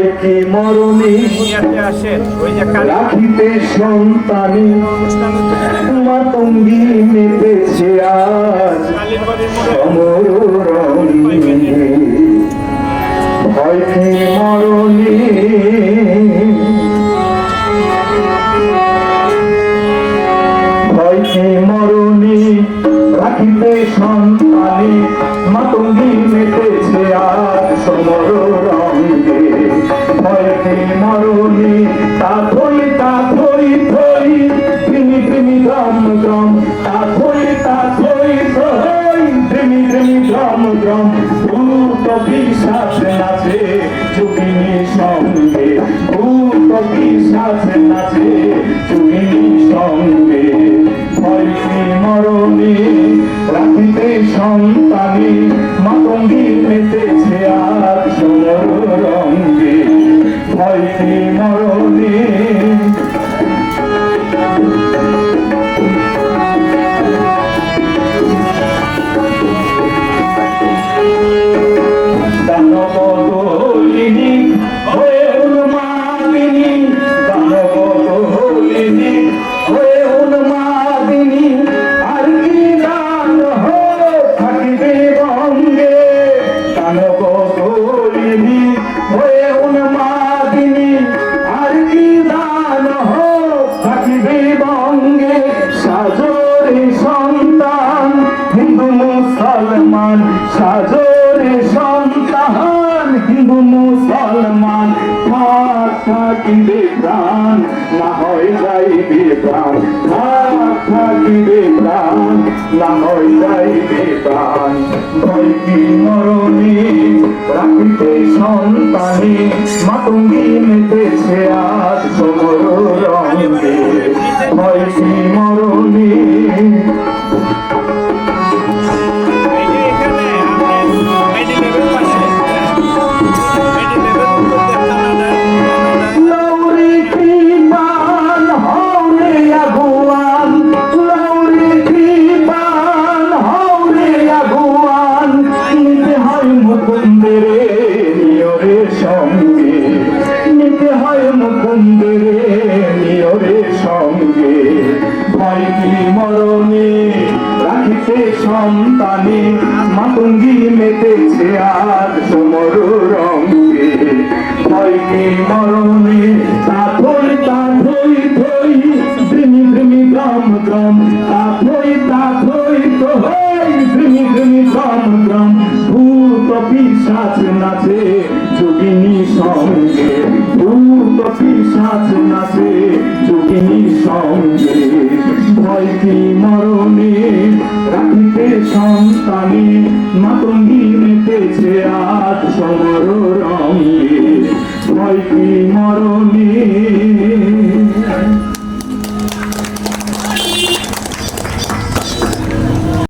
ভয় কি মরণে রাখিতে সন্তানে হচ্ছে মাতঙ্গি মেতেছে আজ। কালীর বাড়ির মোড়ে সমরণে ভয় কি মরণে ভয় কি মরণে রাখিতে সন্তানে মাতঙ্গি মেতেছে আজ। সমরণে কি মরণে তা থই তা থই থই প্রেমী প্রেমী গ্রাম গ্রাম তা থই তা থই থই প্রেমী প্রেমী গ্রাম গ্রাম ভূত বিশ্বাস নাচে চুকিনি সঙ্গে। ভূত বিশ্বাস সঙ্গে। ভয় সন্তান হিন্দু মুসলমান থাক থাকিবে প্রাণ না হয় যাইবে প্রাণ থাকিবে প্রাণ না যাইবে প্রাণ মরণে? রাখিতে সন্তানে মাতঙ্গি মেতেছে আজ মুকুন্দের, নিয়রে সঙ্গে। নিতে হয় মুকুন্দের, নিয়রে সঙ্গে। ভয় কি মরণে রাখিতে সন্তানে? মাতঙ্গি মেতেছে আজ সমর রঙ্গে ভয় কি মরণে? তা থই তা থই প্রেমী প্রেমী গ্রাম গ্রাম তা সঙ্গে